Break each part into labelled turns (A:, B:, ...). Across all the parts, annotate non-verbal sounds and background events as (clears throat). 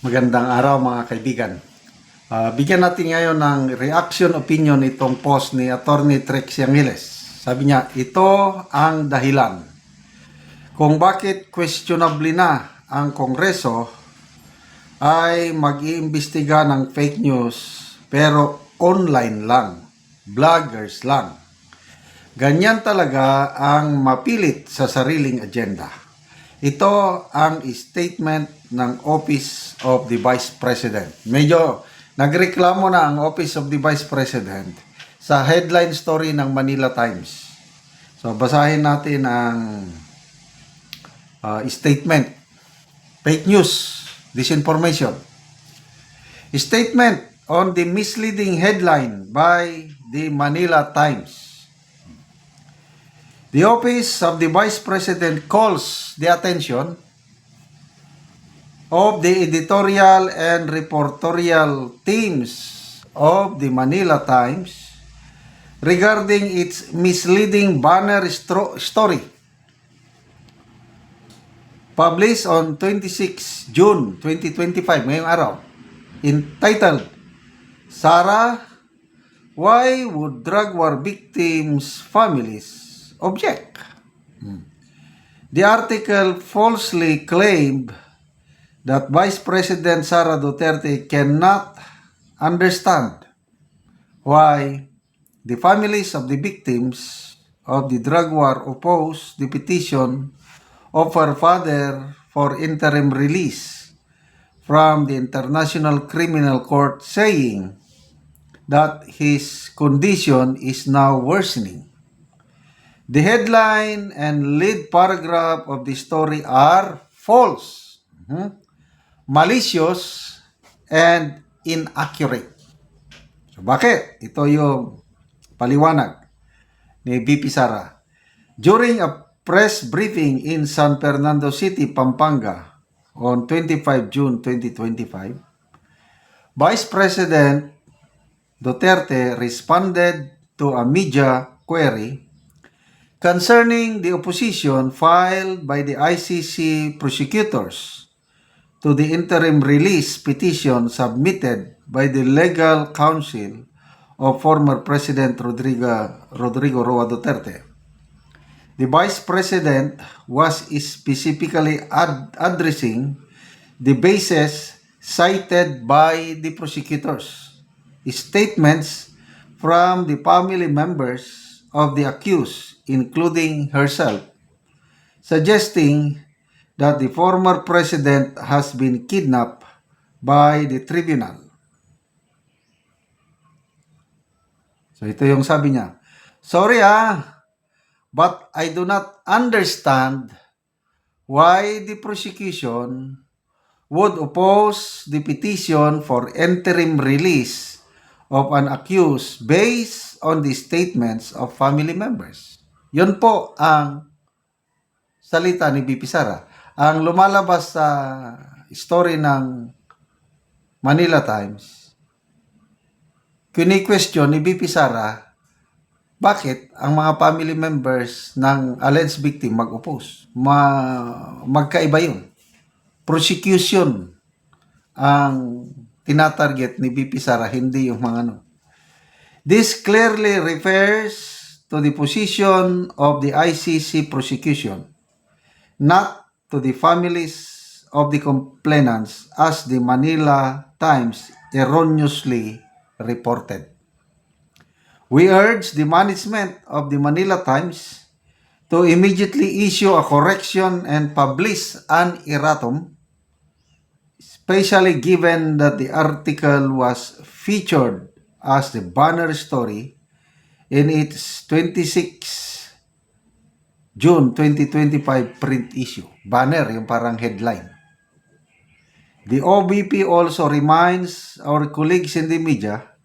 A: Magandang araw mga kaibigan. Ah, bigyan natin ngayon ng reaction opinion itong post ni Attorney Trex Yangiles. Sabi niya, ito ang dahilan kung bakit questionably na ang Kongreso ay mag-iimbestiga ng fake news pero online lang, vloggers lang. Ganyan talaga ang mapilit sa sariling agenda. Ito ang statement ng Office of the Vice President. Medyo nagreklamo na ang Office of the Vice President sa headline story ng Manila Times. So basahin natin ang uh, statement. Fake news, disinformation. Statement on the misleading headline by the Manila Times. The Office of the Vice President calls the attention of the editorial and reportorial teams of the Manila Times regarding its misleading banner story published on 26 June 2025 ngayong araw entitled Sarah Why would drug war victims' families object? Hmm. The article falsely claimed that Vice President Sara Duterte cannot understand why the families of the victims of the drug war oppose the petition of her father for interim release from the International Criminal Court saying that his condition is now worsening. The headline and lead paragraph of the story are false, mhm, malicious, and inaccurate. So bakit? Ito yung paliwanag ni BP Sara. During a press briefing in San Fernando City, Pampanga on 25 June 2025, Vice President Duterte responded to a media query concerning the opposition filed by the ICC prosecutors to the interim release petition submitted by the legal counsel of former President Rodrigo, Rodrigo Roa Duterte. The Vice President was specifically ad- addressing the bases cited by the prosecutors, statements from the family members of the accused, including herself, suggesting that the former president has been kidnapped by the tribunal. So ito yung sabi niya. Sorry ah, but I do not understand why the prosecution would oppose the petition for interim release of an accused based on the statements of family members. Yun po ang salita ni BP Sara. Ang lumalabas sa story ng Manila Times, kini-question ni BP Sara bakit ang mga family members ng alleged victim mag-oppose. Ma magkaiba yun. Prosecution ang tinatarget ni BP Sara, hindi yung mga ano. This clearly refers to the position of the ICC prosecution, not to the families of the complainants as the Manila Times erroneously reported. We urge the management of the Manila Times to immediately issue a correction and publish an erratum, especially given that the article was featured as the banner story in its 26 June 2025 print issue. Banner, yung parang headline. The OBP also reminds our colleagues in the media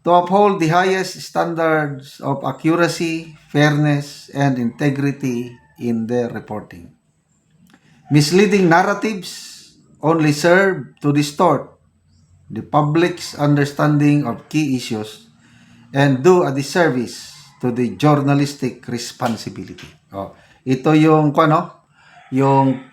A: to uphold the highest standards of accuracy, fairness, and integrity in their reporting. Misleading narratives only serve to distort the public's understanding of key issues and do a disservice to the journalistic responsibility. Oh, ito yung ano, yung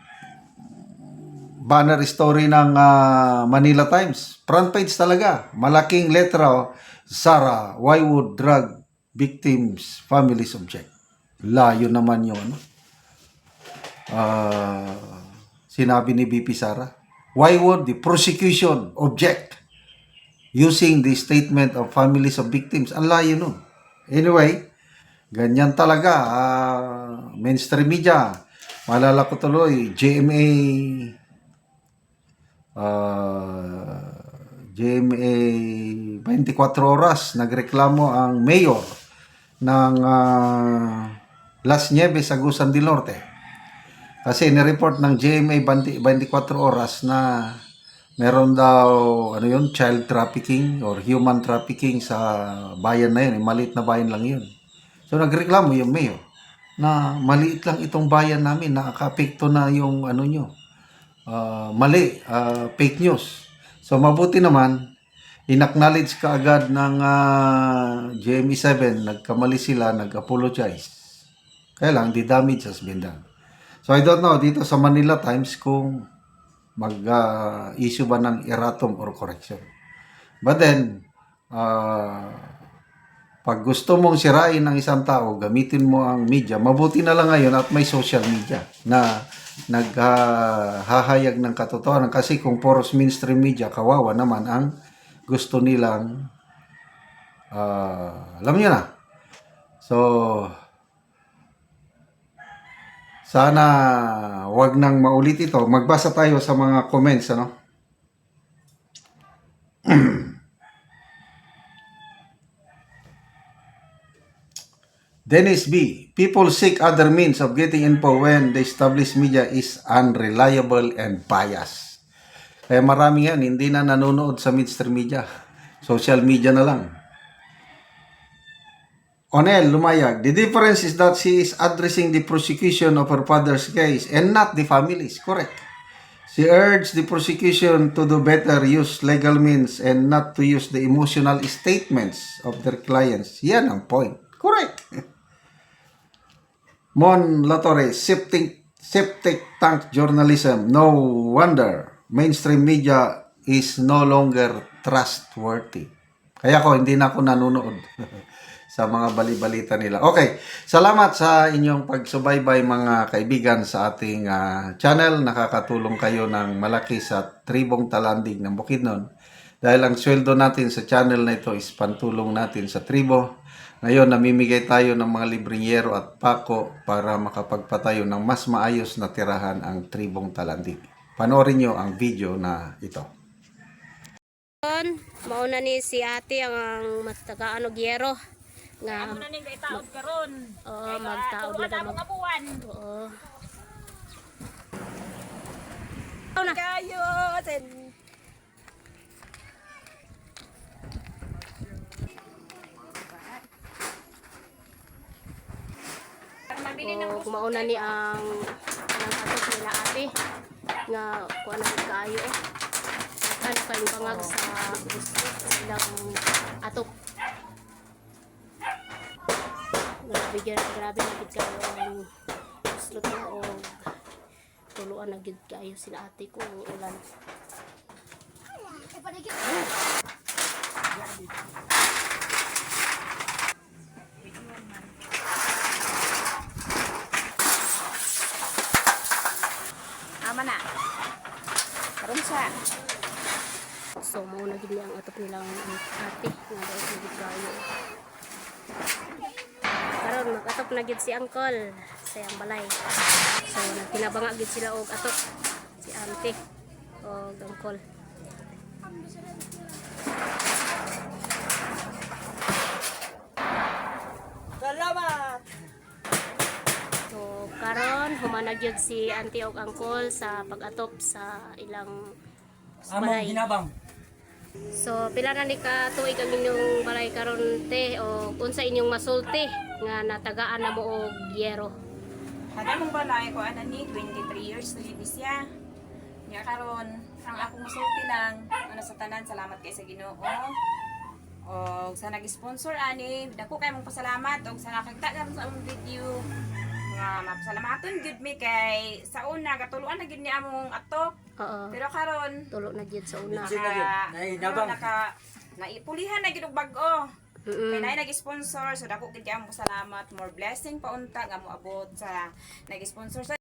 A: banner story ng ah, Manila Times. Front page talaga. Malaking letra. oh. Sara, why would drug victims families object? Layo naman yun. ano? Ah, sinabi ni BP Sara. Why would the prosecution object using the statement of families of victims? Ang layo nun. Anyway, ganyan talaga. ah, mainstream media. Malala ko tuloy, GMA ah, GMA 24 oras nagreklamo ang mayor ng ah, Las Nieves, Agusan del Norte. Kasi ni-report ng GMA 20 24 oras na meron daw ano yun, child trafficking or human trafficking sa bayan na yun. Eh, maliit na bayan lang yun. So nagreklamo yung mayor na maliit lang itong bayan namin, nakaka-apekto na yung ano nyo, ah, mali, ah, fake news. So mabuti naman, inacknowledge ka agad ng ah, GME7, nagkamali sila, nag-apologize. Kaya lang, the damage has been done. So I don't know, dito sa Manila Times kung mag-issue ba ng erratum or correction. But then, ah, pag gusto mong sirain ng isang tao, gamitin mo ang media. Mabuti na lang ngayon at may social media na naghahayag ng katotohanan. Kasi kung poros mainstream media, kawawa naman ang gusto nilang, ah, alam niyo na. So, sana wag nang maulit ito. Magbasa tayo sa mga comments, ano? (clears throat) Dennis B. People seek other means of getting info when the established media is unreliable and biased. Kaya marami yan, hindi na nanonood sa mainstream media. Social media na lang. Onel Lumayag, the difference is that she is addressing the prosecution of her father's case and not the family's. Correct. She urged the prosecution to do better, use legal means, and not to use the emotional statements of their clients. Yan ang point. Correct. (laughs) Mon Latore, septic, septic tank journalism. No wonder mainstream media is no longer trustworthy. Kaya ko, hindi na ako nanonood (laughs) sa mga balibalita nila. Okay, salamat sa inyong pagsubaybay mga kaibigan sa ating ah, channel. Nakakatulong kayo ng malaki sa Tribong Talandig ng Bukidnon. Dahil ang sweldo natin sa channel na ito is pantulong natin sa tribo. Ngayon, namimigay tayo ng mga libreng yero at pako para makapagpatayo ng mas maayos na tirahan ang Tribong Talandig. Panoorin nyo ang video na ito.
B: Mauna ni si ate ang, ang matagaan og yero nga
C: Ano ning gaitaod karon?
B: oo magtaod na
C: mo
B: mag
C: nga buwan.
B: oo
C: Kayo sen. Mabili ng
B: oo mauna ni ang ang atok nila ate nga kuha na gid kaayo eh ano kayong bangag sa gusto silang atok gyud grabe na gid kayo ang slot o tuluan na gid kayo sila ate ko ulan
C: ama na. Karon siya.
B: So, mo na gid ang atop nilang ate nga daw gid kayo. Karon mag-atop na gid si Uncle sa iyang balay. So, nagtinabanga gid sila og atop si Auntie og Uncle.
C: Salamat.
B: So, karon humana gyud si Auntie og Uncle sa pag-atop sa ilang
D: Among
B: balay.
D: ginabang.
B: So, pila na ni ka tuig ang inyong balay karon te o unsa inyong masulti nga natagaan na mo og yero.
C: Hada mong balay ko ana ni 23 years na gid siya. Nya karon ang akong masulti lang ano sa tanan salamat kay sa Ginoo. Og sa nag-sponsor ani, dako kay mong pasalamat og sa nakakita sa among video. Nga mapasalamaton gud mi kay sa una katuluan na gid ni among atok
B: Oo.
C: Pero karon
B: Tulo na gyud sa una.
D: Sige.
C: naka
D: Nainabang.
C: ano, naka naipulihan na gid og bag-o.
B: Mm-mm.
C: Kay nay nag-sponsor so dako gid kay mo salamat more blessing paunta nga moabot sa nag-sponsor sa